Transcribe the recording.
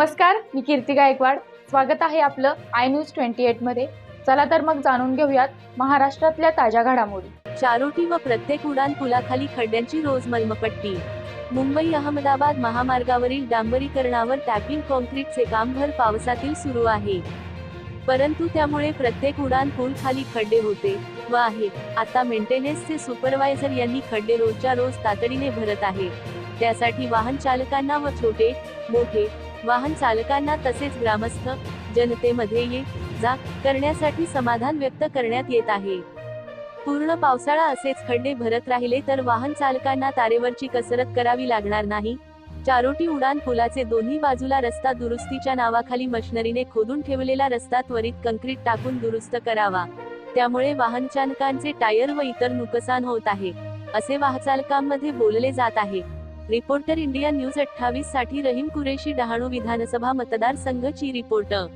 नमस्कार मी कीर्ती गायकवाड. स्वागत आहे आपलं आय न्यूज ट्वेंटी एटमध्ये. चला तर मग जाणून घेऊयात महाराष्ट्रातल्या ताज्या घडामोडी. चारोटी व प्रत्येक उडान पुलाखाली खड्ड्यांची रोज मलमपट्टी मुंबई अहमदाबाद महामार्गावरील डांबरीकरणावर टॅपिंग कॉन्क्रीटचे काम भर पावसातील सुरू आहे. परंतु त्यामुळे प्रत्येक उडान पूल खाली खड्डे होते व आहे. आता मेंटेनन्सचे सुपरवायझर यांनी खड्डे रोजच्या रोज तातडीने भरत आहे. त्यासाठी वाहन चालकांना व छोटे मोठे वाहन चालकांना तसेच ग्रामस्थ जनतेमध्ये ये जा करण्यासाठी समाधान व्यक्त करण्यात येत आहे. पूर्ण पावसाळा असेच खड्डे भरत राहिले तर वाहन चालकांना तारेवरची कसरत करावी लागणार नाही. चारोटी उडान पुलाचे दोन्ही बाजूला रस्ता दुरुस्तीच्या नावाखाली मशिनरीने खोदून ठेवलेला रस्ता त्वरित कंक्रीट टाकून दुरुस्त करावा. त्यामुळे वाहन चालकांचे टायर व इतर नुकसान होत आहे असे वाहचालकांमध्ये बोलले जात आहे. रिपोर्टर इंडिया न्यूज अठ्ठावीससाठी रहीम कुरेशी डहाणू विधानसभा मतदारसंघ ची रिपोर्टर